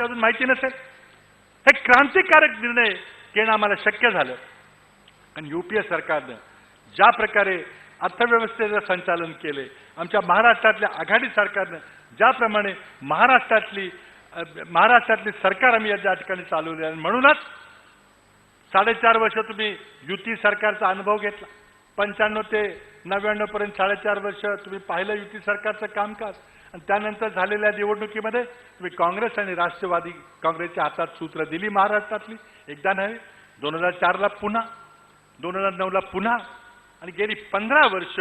ते अजून माहिती नसेल. हे क्रांतिकारक निर्णय घेणं आम्हाला शक्य झालं. आणि युपीए सरकारनं ज्या प्रकारे अर्थव्यवस्थेचं संचालन केले आमच्या महाराष्ट्रातल्या आघाडी सरकारनं ज्याप्रमाणे महाराष्ट्रातली महाराष्ट्रातली सरकार आम्ही या ज्या ठिकाणी चालवली आहे. म्हणूनच साडेचार वर्ष तुम्ही युती सरकारचा अनुभव घेतला. पंच्याण्णव ते नव्याण्णव पर्यंत साडेचार वर्ष तुम्ही पाहिलं युती सरकारचं कामकाज. आणि त्यानंतर झालेल्या निवडणुकीमध्ये तुम्ही काँग्रेस आणि राष्ट्रवादी काँग्रेसच्या हातात सूत्र दिली महाराष्ट्रातली. एकदा नव्हे दोन हजार चारला पुन्हा दोन हजार नऊला पुन्हा आणि गेली पंधरा वर्ष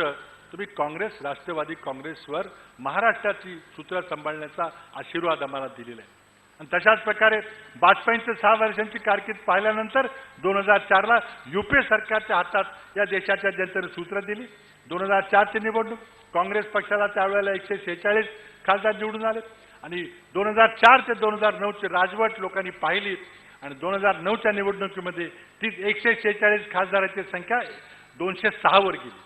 तुम्ही काँग्रेस राष्ट्रवादी काँग्रेसवर महाराष्ट्राची सूत्र सांभाळण्याचा आशीर्वाद आम्हाला दिलेला आहे. आणि तशाच प्रकारे वाजपेयींचं सहा वर्षांची कारकीर्द पाहिल्यानंतर दोन हजार चारला युपीए सरकारच्या हातात या देशाच्या जनतेने सूत्र दिली. दोन हजार चारची निवडणूक. काँग्रेस पक्षाला त्यावेळेला एकशे शेहेचाळीस खासदार निवडून आले. आणि दोन हजार चार ते दोन हजार नऊची राजवट लोकांनी पाहिली. आणि दोन हजार नऊच्या निवडणुकीमध्ये तीच एकशे शेहेचाळीस खासदाराची संख्या दोनशे सहावर गेली.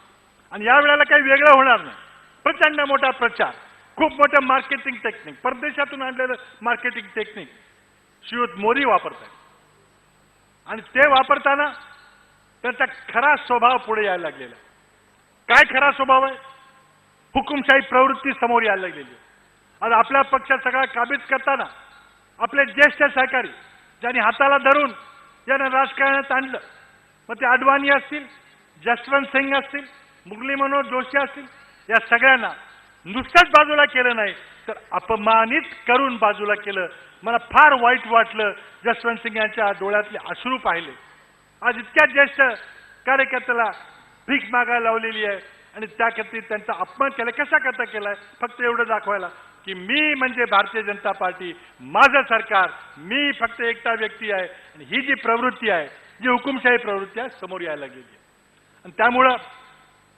आणि या वेळेला काही वेगळं होणार नाही. प्रचंड मोठा प्रचार. खूप मोठं मार्केटिंग टेक्निक परदेशातून आणलेलं मार्केटिंग टेक्निक श्रीयुत मोदी वापरतात आणि ते वापरताना त्यांचा खरा स्वभाव पुढे यायला लागलेला आहे. काय खरा स्वभाव आहे? हुकुमशाही प्रवृत्ती समोर यायला लागलेली आज आपल्या पक्षात सगळा काबीज करताना आपले ज्येष्ठ सहकारी ज्यांनी हाताला धरून ज्यांना राजकारणात आणलं मग ते अडवाणी असतील जसवंत सिंग असतील मुरली मनोहर जोशी असतील या सगळ्यांना नुसत्याच बाजूला केलं नाही तर अपमानित करून बाजूला केलं. मला फार वाईट वाटलं जसवंत सिंग यांच्या डोळ्यातले अश्रू पाहिले. आज इतक्या ज्येष्ठ कार्यकर्त्याला भीक मागायला लावलेली आहे. आणि त्याकरती त्यांचा अपमान केला. कशाकरता केलाय फक्त एवढं दाखवायला की मी म्हणजे भारतीय जनता पार्टी माझं सरकार मी फक्त एकटा व्यक्ती आहे. आणि ही जी प्रवृत्ती आहे जी हुकुमशाही प्रवृत्ती आहे समोर यायला गेली आहे. आणि त्यामुळं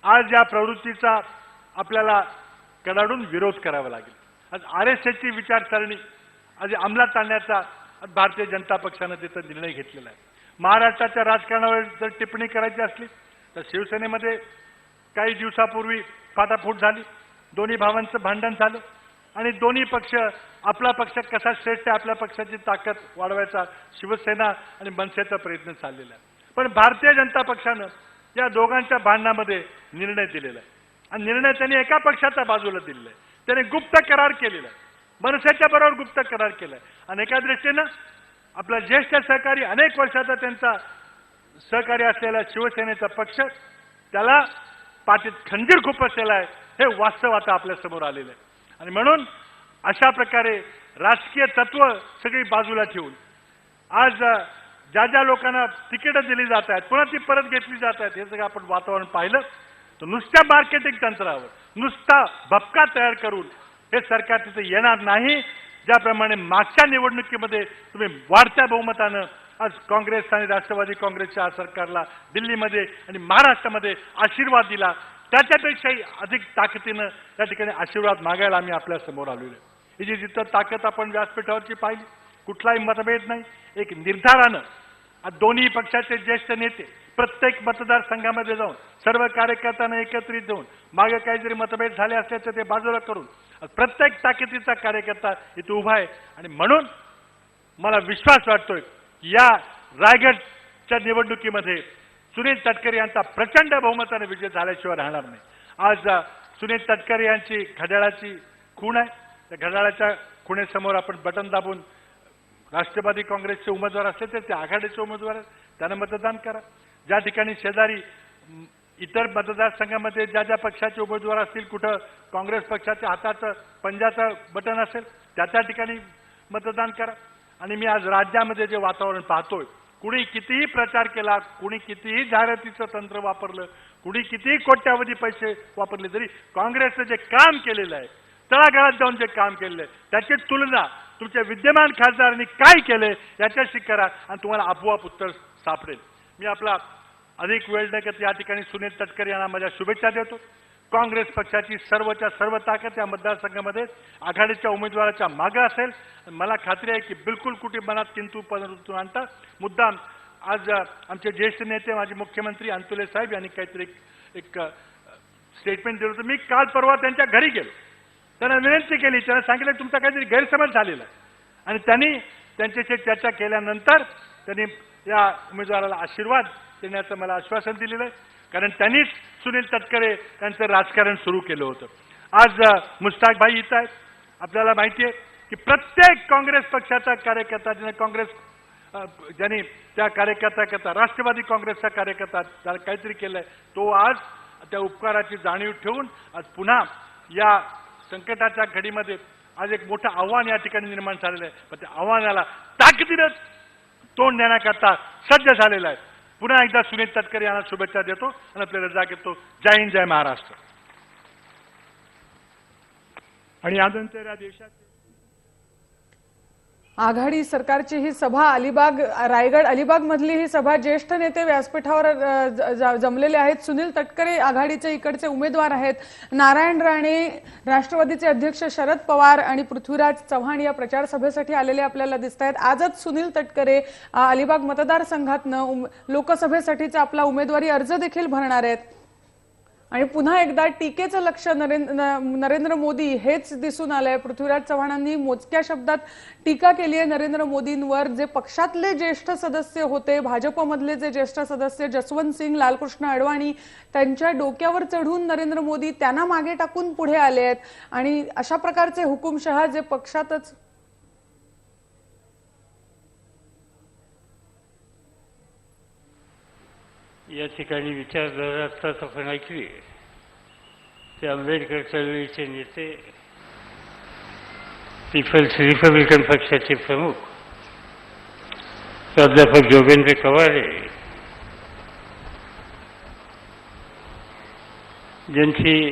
आज या प्रवृत्तीचा आपल्याला कडाडून विरोध करावा लागेल. आज आर एस एसची विचारसरणी आज अंमलात आणण्याचा भारतीय जनता पक्षानं तिथं निर्णय घेतलेला आहे. महाराष्ट्राच्या राजकारणावर जर टिप्पणी करायची असली तर शिवसेनेमध्ये काही दिवसापूर्वी फाटाफूट झाली दोन्ही भावांचं भांडण झालं आणि दोन्ही पक्ष आपला पक्ष कसा श्रेष्ठ आपल्या पक्षाची ताकद वाढवायचा शिवसेना आणि मनसेचा प्रयत्न चाललेला आहे. पण भारतीय जनता पक्षानं या दोघांच्या भांडणामध्ये निर्णय दिलेला आहे. आणि निर्णय त्यांनी एका पक्षाच्या बाजूला दिलेला आहे. त्याने गुप्त करार केलेला आहे. मनसेच्या बरोबर गुप्त करार केलाय आणि एका दृष्टीनं आपला ज्येष्ठ सहकारी अनेक वर्षाचा त्यांचा सहकारी असलेला शिवसेनेचा पक्ष त्याला पाठीत खंजीर खूप असलेला आहे हे वास्तव आता आपल्यासमोर आलेलं आहे. आणि म्हणून अशा प्रकारे राजकीय तत्व सगळी बाजूला ठेवून आज ज्या ज्या लोकांना तिकीटं दिली जात आहेत पुन्हा ती परत घेतली जात आहेत हे सगळं आपण वातावरण पाहिलं तर नुसत्या मार्केटिंग तंत्रावर नुसता भपका तयार करून हे सरकार तिथे येणार नाही. ज्याप्रमाणे मागच्या निवडणुकीमध्ये तुम्ही वाढत्या बहुमतानं आज काँग्रेस आणि राष्ट्रवादी काँग्रेसच्या सरकारला दिल्लीमध्ये आणि महाराष्ट्रामध्ये आशीर्वाद दिला. त्याच्यापेक्षाही अधिक ताकदीनं त्या ठिकाणी आशीर्वाद मागायला आम्ही आपल्यासमोर आलेलो आहे. ही जी जिथं ताकद आपण व्यासपीठावरची पाहिली कुठलाही मतभेद नाही. एक निर्धारानं दोन्ही पक्षाचे ज्येष्ठ नेते प्रत्येक मतदारसंघामध्ये जाऊन सर्व कार्यकर्त्यांना एकत्रित देऊन मागे काही जरी मतभेद झाले असले तर ते बाजूला करून प्रत्येक ताकदीचा कार्यकर्ता इथे उभा आहे. आणि म्हणून मला विश्वास वाटतोय या रायगडच्या निवडणुकीमध्ये सुनील तटकरे यांचा प्रचंड बहुमताने विजय झाल्याशिवाय राहणार नाही. आज सुनील तटकरे यांची घड्याळाची खूण आहे. त्या घड्याळाच्या खुणेसमोर आपण बटन दाबून राष्ट्रवादी काँग्रेसचे उमेदवार असले तर ते आघाडीचे उमेदवार आहेत. त्यांना मतदान करा. ज्या ठिकाणी शेजारी इतर मतदारसंघामध्ये ज्या ज्या पक्षाचे उमेदवार असतील कुठं काँग्रेस पक्षाच्या हाताचं पंजाचं बटन असेल त्या त्या ठिकाणी मतदान करा. आणि मी आज राज्यामध्ये जे वातावरण पाहतोय कुणी कितीही प्रचार केला कुणी कितीही जाहिरातीचं तंत्र वापरलं कुणी कितीही कोट्यावधी पैसे वापरले तरी काँग्रेसचं जे काम केलेलं आहे तळागाळात जाऊन जे काम केलेलं आहे त्याची तुलना तुमच्या विद्यमान खासदारांनी काय केले याच्याशी करा आणि तुम्हाला आपोआप उत्तर सापडेल. मी आपला अधिक वेळ न या ठिकाणी सुनील तटकरे यांना माझ्या शुभेच्छा देतो. काँग्रेस पक्षाची सर्वच्या सर्व ताकद या मतदारसंघामध्ये आघाडीच्या उमेदवाराच्या मागे असेल. मला खात्री आहे की बिलकुल कुटुंबात किंतू किंतु परंतु आणता मुद्दाम आज आमचे ज्येष्ठ नेते माझे मुख्यमंत्री अंतुले साहेब यांनी काहीतरी एक स्टेटमेंट दिलं होतं. मी काल परवा त्यांच्या घरी गेलो. त्यांना विनंती केली. त्यांना सांगितलं तुमचा काहीतरी गैरसमज झालेला आहे. आणि त्यांनी त्यांच्याशी चर्चा केल्यानंतर त्यांनी या उमेदवाराला आशीर्वाद देण्याचं मला आश्वासन दिलेलं आहे. कारण त्यांनीच सुनील तटकरे त्यांचं राजकारण सुरू केलं होतं. आज अ, भाई इथं आहेत. आपल्याला माहिती आहे की प्रत्येक काँग्रेस पक्षाचा कार्यकर्ता ज्याने काँग्रेस ज्यांनी त्या कार्यकर्त्याकरता राष्ट्रवादी काँग्रेसचा कार्यकर्ता त्याला काहीतरी केलंय तो आज त्या उपकाराची जाणीव ठेवून आज पुन्हा या संकटाच्या घडीमध्ये आज एक मोठं आव्हान या ठिकाणी निर्माण झालेलं आहे. पण त्या आव्हानाला ताकदीनं तोंड देण्याकरता सज्ज झालेला आहे. पुन्हा एकदा सुनील तटकरे यांना शुभेच्छा देतो आणि आपल्याला रजा घेतो. जय हिंद जय महाराष्ट्र. आणि यानंतर या देशात आघाडी सरकारची ही सभा अलिबाग रायगड अलिबाग मधली ही सभा ज्येष्ठ नेते व्यासपीठावर ज- ज- जमलेले आहेत. सुनील तटकरे आघाडीचे इकडचे उमेदवार आहेत. नारायण राणे राष्ट्रवादीचे अध्यक्ष शरद पवार आणि पृथ्वीराज चव्हाण या प्रचार सभेसाठी आलेले आपल्याला दिसत आहेत आजच सुनील तटकरे अलिबाग मतदारसंघातनं उम- लोकसभेसाठीचा आपला उमेदवारी अर्ज देखील भरणार आहेत. आणि पुन्हा एकदा टीकेचं लक्ष नरेंद्र न- नरेंद्र मोदी हेच दिसून आलंय. पृथ्वीराज चव्हाणांनी मोजक्या शब्दात टीका केली आहे नरेंद्र मोदींवर. जे पक्षातले ज्येष्ठ सदस्य होते भाजपमधले जे ज्येष्ठ सदस्य जसवंत सिंग लालकृष्ण अडवाणी त्यांच्या डोक्यावर चढून नरेंद्र मोदी त्यांना मागे टाकून पुढे आले आहेत. आणि अशा प्रकारचे हुकुमशहा जे पक्षातच या ठिकाणी विचारधारा आत्ताच आपण ऐकली. ते आंबेडकर चळवळीचे नेते पीपल्स रिपब्लिकन पक्षाचे प्रमुख प्राध्यापक जोगेंद्र कवारे ज्यांची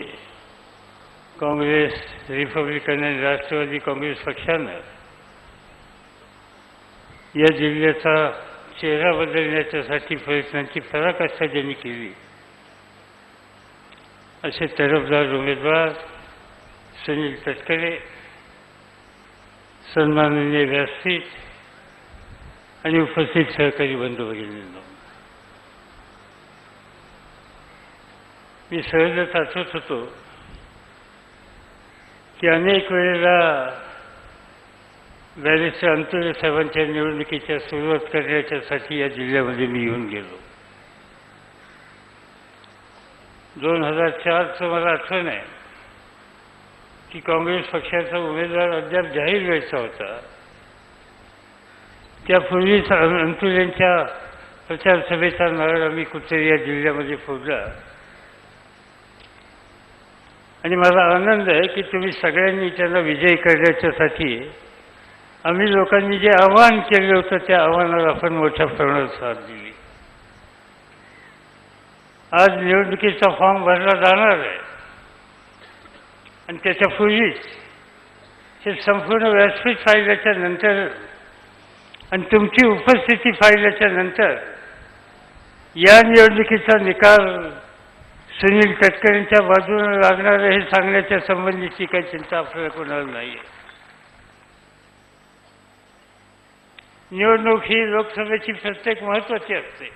काँग्रेस रिपब्लिकन आणि राष्ट्रवादी काँग्रेस पक्षानं या जिल्ह्याचा चेहरा बदलण्याच्यासाठी प्रयत्नांची पराकाष्ठा ज्यांनी केली? असे तरफदार उमेदवार सुनील तटकरे सन्माननीय व्यासपीठ आणि उपस्थित सहकारी बंधू भगिनींनो. मी सहजच आठवत होतो की अनेक वेळेला बॅरिस्टर अंतुरे साहेबांच्या निवडणुकीच्या सुरुवात करण्याच्यासाठी या जिल्ह्यामध्ये मी येऊन गेलो. दोन हजार चारचं मला आठवण आहे की काँग्रेस पक्षाचा उमेदवार अद्याप जाहीर व्हायचा होता. त्यापूर्वीच अं- अंतुरेंच्या प्रचार सभेचा नारळ आम्ही कुठेतरी या जिल्ह्यामध्ये फोडला. आणि मला आनंद आहे की तुम्ही सगळ्यांनी त्यांना विजयी करण्याच्यासाठी आम्ही लोकांनी जे आव्हान केलं होतं त्या आव्हानाला आपण मोठ्या प्रमाणात साथ दिली. आज निवडणुकीचा फॉर्म भरला जाणार आहे. आणि त्याच्यापूर्वीच हे संपूर्ण व्यासपीठ पाहिल्याच्या नंतर आणि तुमची उपस्थिती पाहिल्याच्या नंतर या निवडणुकीचा निकाल सुनील तटकरेंच्या बाजूने लागणार हे सांगण्याच्या संबंधीची काही चिंता आपल्याला कोणाला नाही आहे निवडणूक ही लोकसभेची प्रत्येक महत्वाची असते.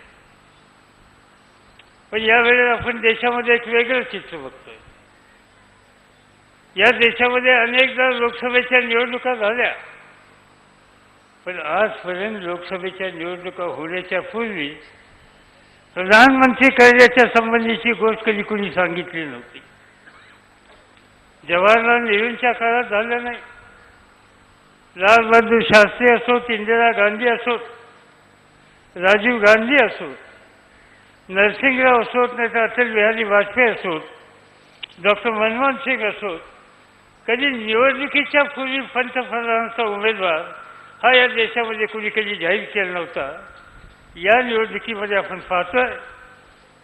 पण यावेळेला आपण देशामध्ये एक वेगळं चित्र बघतोय. या देशामध्ये अनेकदा लोकसभेच्या निवडणुका झाल्या. पण आजपर्यंत लोकसभेच्या निवडणुका होण्याच्या पूर्वी प्रधानमंत्री करण्याच्या संबंधीची गोष्ट कधी कुणी सांगितली नव्हती. जवाहरलाल नेहरूंच्या काळात झालं नाही. लाल बहादूर शास्त्री असोत इंदिरा गांधी असोत राजीव गांधी असोत नरसिंहराव असोत नाही तर अटल बिहारी वाजपेयी असोत डॉक्टर मनमोहन सिंग असोत कधी निवडणुकीच्या पूर्वी पंतप्रधानांचा उमेदवार हा या देशामध्ये कुणी कधी जाहीर केला नव्हता या निवडणुकीमध्ये आपण पाहतोय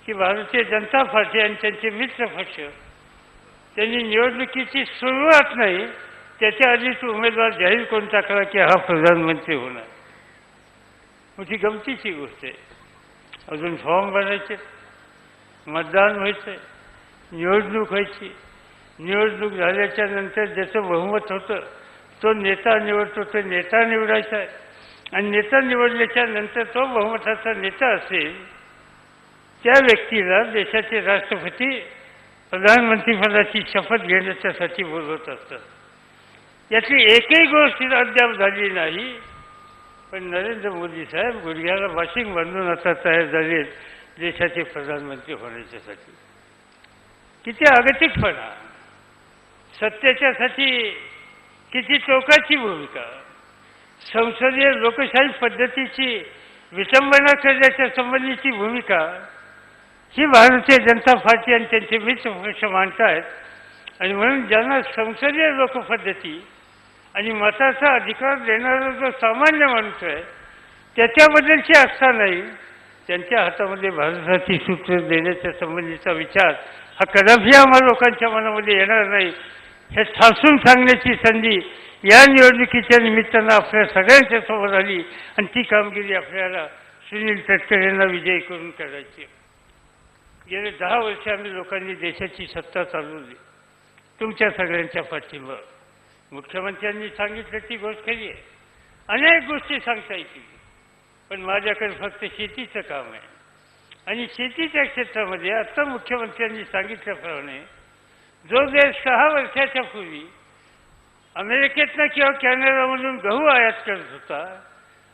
की भारतीय जनता पार्टी आणि त्यांचे मित्र पक्ष त्यांनी निवडणुकीची सुरुवात नाही त्याच्या आधीच उमेदवार जाहीर करून टाकला की हा प्रधानमंत्री होणार. मोठी गमतीची गोष्ट आहे. अजून फॉर्म भरायचे मतदान व्हायचं निवडणूक व्हायची. निवडणूक झाल्याच्यानंतर ज्याचं बहुमत होतं तो नेता निवडतो तो नेता निवडायचा आहे. आणि नेता निवडल्याच्या नंतर तो बहुमताचा नेता असेल त्या व्यक्तीला देशाचे राष्ट्रपती प्रधानमंत्रीपदाची शपथ घेण्याच्यासाठी बोलवत असतात. यातली एकही गोष्ट अद्याप झाली नाही. पण नरेंद्र मोदी साहेब गुडघ्याला वॉशिंग बांधून आता तयार झाले देशाचे प्रधानमंत्री होण्याच्यासाठी. किती अगतिकपणा. सत्याच्यासाठी किती टोकाची भूमिका. संसदीय लोकशाही पद्धतीची विटंबना करण्याच्या संबंधीची भूमिका. ही भारतीय जनता पार्टी आणि त्यांचे मित्र पक्ष मांडतायत. आणि म्हणून ज्यांना संसदीय लोकपद्धती आणि मताचा अधिकार देणारा जो सामान्य माणूस आहे त्याच्याबद्दलची आस्था नाही. त्यांच्या हातामध्ये भारताची सूत्र देण्याच्या संबंधीचा विचार हा कदापि आम्हा लोकांच्या मनामध्ये येणार नाही. हे ठासून सांगण्याची संधी या निवडणुकीच्या निमित्तानं आपल्या सगळ्यांच्या समोर आली आणि ती कामगिरी आपल्याला सुनील तटकरे यांना विजयी करून करायची गेले दहा वर्ष आम्ही लोकांनी देशाची सत्ता चालवली. तुमच्या सगळ्यांच्या पाठिंबा. मुख्यमंत्र्यांनी सांगितलं ती गोष्ट खरी आहे. अनेक गोष्टी सांगता येतील. पण माझ्याकडे फक्त शेतीचं काम आहे. आणि शेतीच्या क्षेत्रामध्ये आता मुख्यमंत्र्यांनी सांगितल्याप्रमाणे जो देश सहा वर्षाच्या पूर्वी अमेरिकेतनं किंवा कॅनडामधून गहू आयात करत होता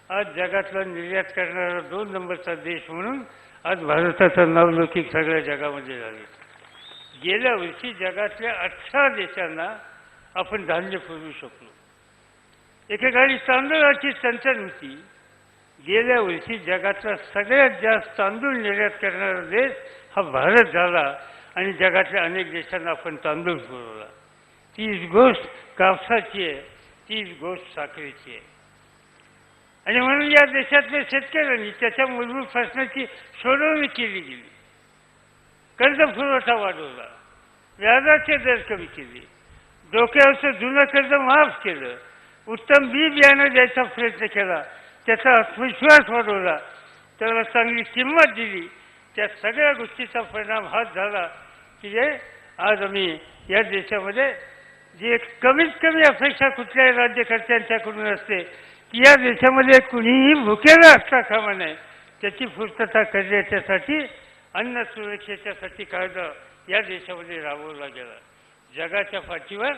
आज जगातला निर्यात करणारा दोन नंबरचा देश म्हणून आज भारताचं नावलौकिक सगळ्या जगामध्ये झाले. गेल्या वर्षी जगातल्या अठरा देशांना आपण धान्य पुरवू शकलो. एकेकाळी तांदळाची चणचण होती गेल्या वर्षी जगातला सगळ्यात जास्त तांदूळ निर्यात करणारा देश हा भारत झाला आणि जगातल्या अनेक देशांना आपण तांदूळ पुरवला. तीच गोष्ट कापसाची आहे तीच गोष्ट साखरेची आहे. आणि म्हणून या देशातल्या शेतकऱ्यांनी त्याच्या मूलभूत प्रश्नाची सोडवणी केली गेली. कर्ज पुरवठा वाढवला. व्याजाचे दर कमी केले. डोक्यावरचं जुनं कर्ज माफ केलं. उत्तम बी बियाणं द्यायचा प्रयत्न केला. त्याचा आत्मविश्वास वाढवला. त्याला चांगली किंमत दिली. त्या सगळ्या गोष्टीचा परिणाम हाच झाला की जे आज आम्ही या देशामध्ये जी एक कमीत कमी अपेक्षा कुठल्याही राज्यकर्त्यांच्याकडून असते की या देशामध्ये कुणीही भुकेला असता कामा नये. त्याची पूर्तता करण्याच्यासाठी अन्न सुरक्षेच्यासाठी कायदा या देशामध्ये राबवला गेला. जगाच्या पाठीवर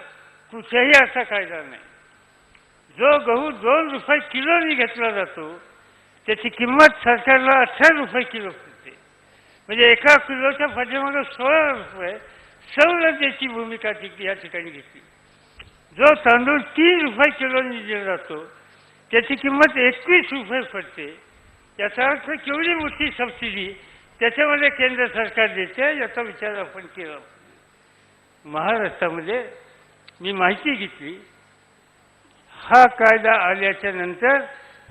कुठेही असा कायदा नाही. जो गहू दोन रुपये किलोनी घेतला जातो त्याची किंमत सरकारला अठरा रुपये किलो पडते म्हणजे एका किलोच्या पाठीमागे सोळा रुपये सवलतीची भूमिका ती या ठिकाणी घेतली. जो तांदूळ तीन रुपये किलोनी दिला जातो त्याची किंमत एकवीस रुपये पडते. याचा अर्थ केवढी मोठी सबसिडी त्याच्यामध्ये केंद्र सरकार देते याचा विचार आपण केला. महाराष्ट्रामध्ये मी माहिती घेतली. हा कायदा आल्याच्यानंतर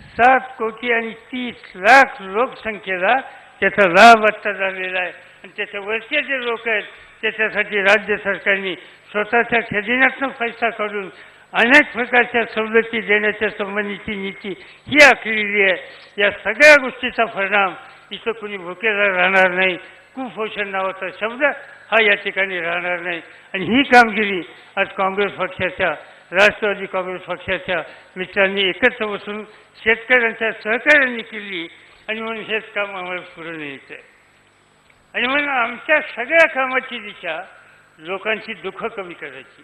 सात कोटी आणि तीस लाख लोकसंख्येला त्याचा लाभ आत्ता झालेला आहे. आणि त्याच्या वरचे जे लोक आहेत त्याच्यासाठी राज्य सरकारने स्वतःच्या खजिन्यातनं पैसा काढून अनेक प्रकारच्या सवलती देण्याच्या संबंधीची नीती ही आखलेली आहे. या सगळ्या गोष्टीचा परिणाम इथं कुणी भुकेला राहणार नाही. कुपोषण नावाचा शब्द हा या ठिकाणी राहणार नाही. आणि ही कामगिरी आज काँग्रेस पक्षाच्या राष्ट्रवादी काँग्रेस पक्षाच्या मित्रांनी एकत्र बसून शेतकऱ्यांच्या सहकार्याने केली. आणि म्हणून हेच काम आम्हाला पुढे न्यायचं आहे आणि म्हणून आमच्या सगळ्या कामाची दिशा लोकांची दुःख कमी करायची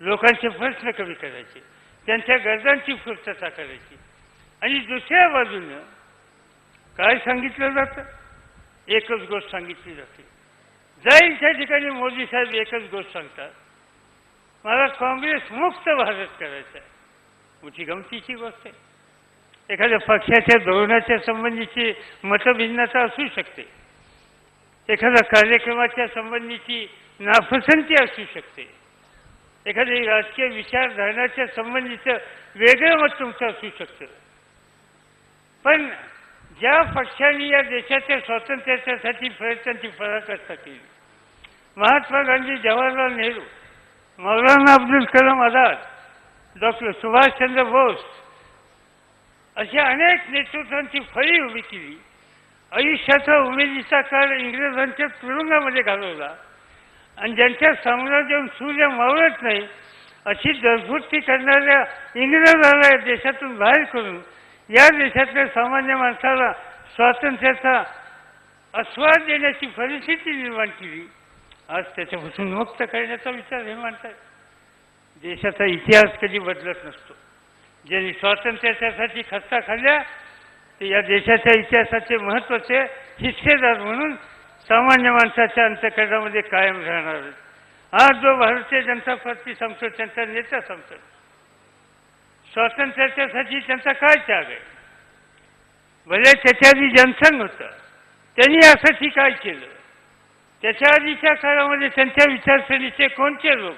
लोकांचे प्रश्न कमी करायचे त्यांच्या गरजांची पूर्तता करायची. आणि दुसऱ्या बाजूनं काय सांगितलं जातं? एकच गोष्ट सांगितली जाते. जाईल त्या ठिकाणी मोदी साहेब एकच गोष्ट सांगतात मला काँग्रेस मुक्त भारत करायचा आहे. मोठी गमतीची गोष्ट आहे. एखाद्या पक्षाच्या धोरणाच्या संबंधीची मतभिन्नता असू शकते. एखाद्या कार्यक्रमाच्या संबंधीची नापसंती असू शकते. एखाद्या राजकीय विचारधारणाच्या संबंधीचं वेगळं मत तुमचं असू शकतं. पण ज्या पक्षांनी या देशाच्या स्वातंत्र्याच्यासाठी प्रयत्नांची पराकाष्ठा केली. महात्मा गांधी जवाहरलाल नेहरू मौलाना अब्दुल कलाम आझाद डॉक्टर सुभाषचंद्र बोस अशा अनेक नेतृत्वांची फळी उभी केली. आयुष्याचा उमेदीचा काळ इंग्रजांच्या तुरुंगामध्ये घालवला. आणि ज्यांच्या साम्राज्याहून सूर्य मावळत नाही अशी दरभूती करणाऱ्या इंग्रजाला या देशातून बाहेर करून या देशातल्या सामान्य माणसाला स्वातंत्र्याचा आस्वाद देण्याची परिस्थिती निर्माण केली. आज त्याच्यापासून मुक्त करण्याचा विचार हे मांडतात. देशाचा इतिहास कधी बदलत नसतो. ज्यांनी स्वातंत्र्याच्यासाठी खस्ता खाल्ल्या ते या देशाच्या इतिहासाचे महत्त्वाचे हिस्सेदार म्हणून सामान्य माणसाच्या अंतकरणामध्ये कायम राहणार आज जो भारतीय जनता पार्टी सांगतो त्यांचा नेता सांगतो स्वातंत्र्याच्यासाठी त्यांचा काय त्याग आहे? भले त्याच्या आधी जनसंघ होता. त्यांनी यासाठी काय केलं? त्याच्या आधीच्या काळामध्ये त्यांच्या विचारसरणीचे कोणते लोक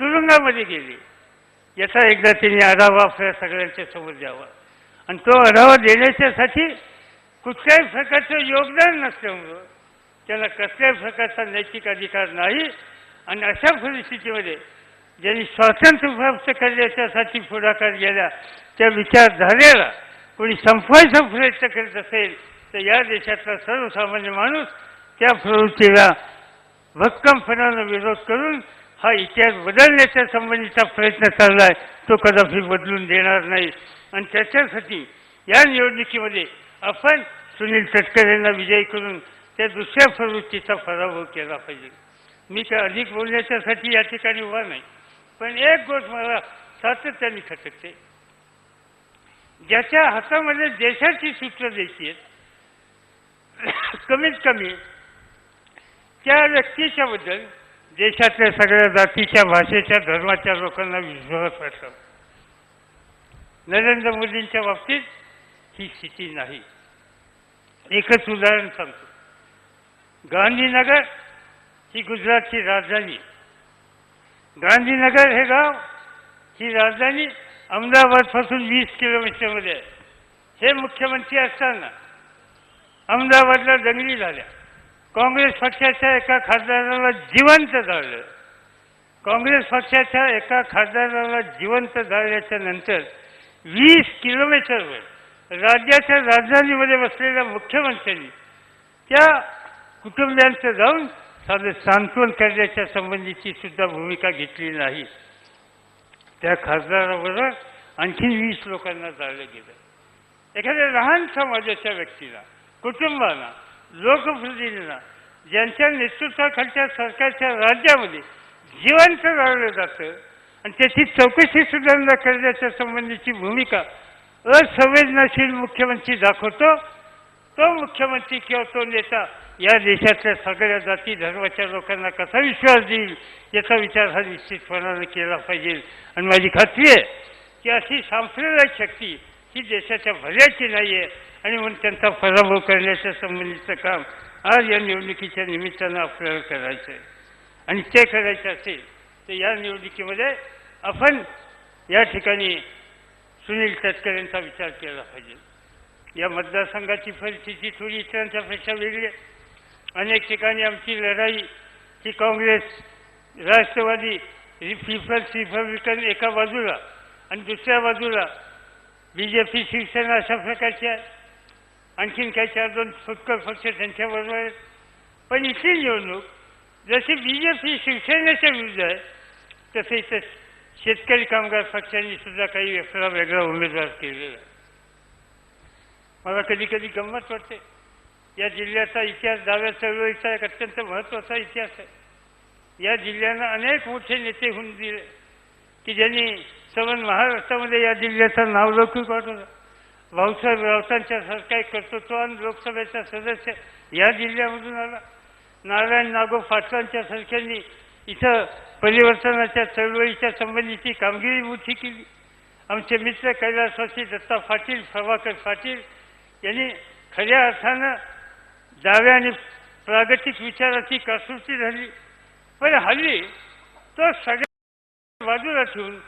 तुरुंगामध्ये गेले? याचा एकदा त्यांनी आढावा आपल्या सगळ्यांच्या समोर द्यावा. आणि तो आढावा देण्याच्यासाठी कुठल्याही प्रकारचं योगदान नसल्यामुळं त्याला कसल्याही प्रकारचा नैतिक अधिकार नाही. आणि अशा परिस्थितीमध्ये ज्यांनी स्वातंत्र्य प्राप्त करण्याच्यासाठी पुढाकार गेला त्या विचारधारेला कोणी संपवायचा प्रयत्न करत असेल तर या देशातला सर्वसामान्य माणूस त्या प्रवृत्तीला भक्कमपणानं विरोध करून हा इतिहास बदलण्याच्या संबंधीचा प्रयत्न चाललाय तो कदापि बदलून देणार नाही. आणि त्याच्यासाठी या निवडणुकीमध्ये आपण सुनील तटकरे यांना विजयी करून त्या दुसऱ्या प्रवृत्तीचा पराभव केला पाहिजे. मी काय अधिक बोलण्याच्यासाठी या ठिकाणी उभा नाही. पण एक गोष्ट मला सातत्याने खटकते. ज्याच्या हातामध्ये देशाची सूत्र द्यायची आहेत कमीत कमी त्या व्यक्तीच्या बद्दल देशातल्या सगळ्या जातीच्या भाषेच्या धर्माच्या लोकांना विश्वास वाटतो. नरेंद्र मोदींच्या बाबतीत ही स्थिती नाही. एकच उदाहरण सांगतो. गांधीनगर ही गुजरातची राजधानी गांधीनगर हे गाव ही राजधानी अहमदाबादपासून वीस किलोमीटरमध्ये आहे. हे मुख्यमंत्री असताना अहमदाबादला दंगली झाल्या. काँग्रेस पक्षाच्या एका खासदाराला जिवंत जाळलं काँग्रेस पक्षाच्या एका खासदाराला जिवंत जाळल्याच्या नंतर वीस किलोमीटरवर राज्याच्या राजधानीमध्ये बसलेल्या मुख्यमंत्र्यांनी त्या कुटुंबियांचं जाऊन साधं सांत्वन करण्याच्या संबंधीची सुद्धा भूमिका घेतली नाही. त्या खासदाराबरोबर आणखी वीस लोकांना जाळलं गेलं. एखाद्या लहान समाजाच्या व्यक्तीला कुटुंबाला लोकप्रतिनिधींना ज्यांच्या नेतृत्वाखालच्या सरकारच्या राज्यामध्ये जिवंत जाळलं जातं आणि त्याची चौकशी सुधारणा करण्याच्या संबंधीची भूमिका असंवेदनाशील मुख्यमंत्री दाखवतो तो मुख्यमंत्री किंवा तो नेता या देशातल्या सगळ्या जाती धर्माच्या लोकांना कसा विश्वास देईल याचा विचार हा निश्चितपणानं केला पाहिजे. आणि माझी खात्री आहे की अशी सांप्रदायिक शक्ती ही देशाच्या भल्याची नाही आहे आणि म्हणून त्यांचा पराभव करण्याच्या संबंधीचं काम आज या निवडणुकीच्या निमित्तानं आपल्याला करायचं आहे. आणि ते करायचं असेल तर या निवडणुकीमध्ये आपण या ठिकाणी सुनील तटकरेंचा विचार केला पाहिजे. या मतदारसंघाची परिस्थिती थोडी इतरांच्यापेक्षा वेगळी आहे. अनेक ठिकाणी आमची लढाई ही काँग्रेस राष्ट्रवादी पीपल्स रिपब्लिकन एका बाजूला आणि दुसऱ्या बाजूला बी जे पी शिवसेना अशा प्रकारची आहे आणखीन काही चार दोन फुटकर पक्ष त्यांच्याबरोबर आहेत. पण इथली निवडणूक जशी बी जे पी शिवसेनेच्या विरुद्ध आहे तसे इथं शेतकरी कामगार पक्षांनी सुद्धा काही वेगळा वेगळा उमेदवार केलेला आहे. मला कधी कधी गंमत वाटते. या जिल्ह्याचा इतिहास डाव्या चळवळीचा एक अत्यंत महत्त्वाचा इतिहास आहे. या जिल्ह्यानं अनेक मोठे नेते होऊन दिले की ज्यांनी सवन महाराष्ट्रामध्ये या जिल्ह्याचं नावलौकिक वाढवलं भाऊसाहेब राऊतांच्या सरकारी कर्तृत्वान लोकसभेचा सदस्य या जिल्ह्यामधून आला. नारायण नागो पाटलांच्या सारख्यांनी इथं परिवर्तनाच्या चळवळीच्या संबंधीची कामगिरी मोठी केली. आमचे मित्र कैलासवासी दत्ता पाटील प्रभाकर पाटील यांनी खऱ्या अर्थानं डाव्या आणि प्रागतिक विचाराची कसोटी झाली. पण हल्ली तो सगळ्या बाजूला ठेवून